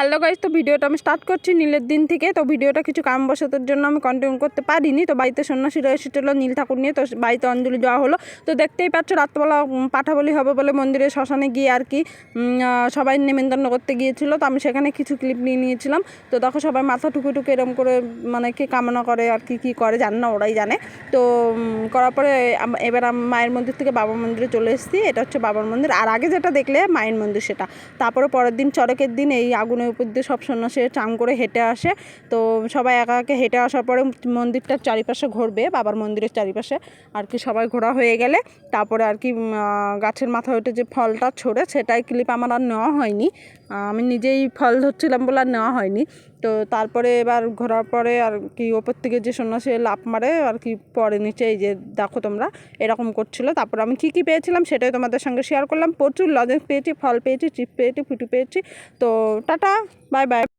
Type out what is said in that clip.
Hello guys তো ভিডিওটা আমি স্টার্ট করছি নীলের দিন থেকে। তো ভিডিওটা কিছু কারণবশতের জন্য আমি কন্টিনিউ করতে পারিনি। তো বাড়িতে সন্ন্যাসীরা এসেছিল, নীল ঠাকুর নিয়ে। তো বাড়িতে অঞ্জলি দেওয়া হলো। তো দেখতেই পাচ্ছ, রাত্রবেলা পাঠাবলি হবে বলে মন্দিরে শ্মশানে গিয়ে আর কি সবাই নেমন্তন্ন করতে গিয়েছিল। তো আমি সেখানে কিছু ক্লিপ নিয়ে নিয়েছিলাম। তো দেখো, সবাই মাথা টুকে টুকে এরম করে মানে কে কামনা করে আর কি, কী করে জানে না, ওরাই জানে। তো করার পরে এবার আমি, মায়ের মন্দির থেকে বাবার মন্দিরে চলে এসেছি। এটা হচ্ছে বাবার মন্দির। আর আগে যেটা দেখলে, মায়ের মন্দির সেটা। তারপরে পরের দিন চড়কের দিন এই আগুনের উপর দিয়ে সব সন্ন্যাসী চান করে হেঁটে আসে। তো সবাই একা একে হেঁটে আসার পরে মন্দিরটার চারিপাশে ঘুরবে, বাবার মন্দিরের চারিপাশে। আর কি সবাই ঘোরা হয়ে গেলে, তারপরে আর কি গাছের মাথায় ওঠে যে ফলটা ছড়ে, সেটাই ক্লিপ আমার আর নেওয়া হয়নি। আমি নিজেই ফল ধরছিলাম বলে আর নেওয়া হয়নি। তো তারপরে এবার ঘোরার পরে আর কি ওপর থেকে যে সন্ন্যাসী লাফ মারে, আর কি পরে নিচে এই যে দেখো তোমরা, এরকম করছিল। তারপর আমি কী কী পেয়েছিলাম সেটাই তোমাদের সঙ্গে শেয়ার করলাম। প্রচুর লজেন্স পেয়েছি, ফল পেয়েছি চিপ পেয়েছি, ফুটু পেয়েছি। তো টাটা। Bye bye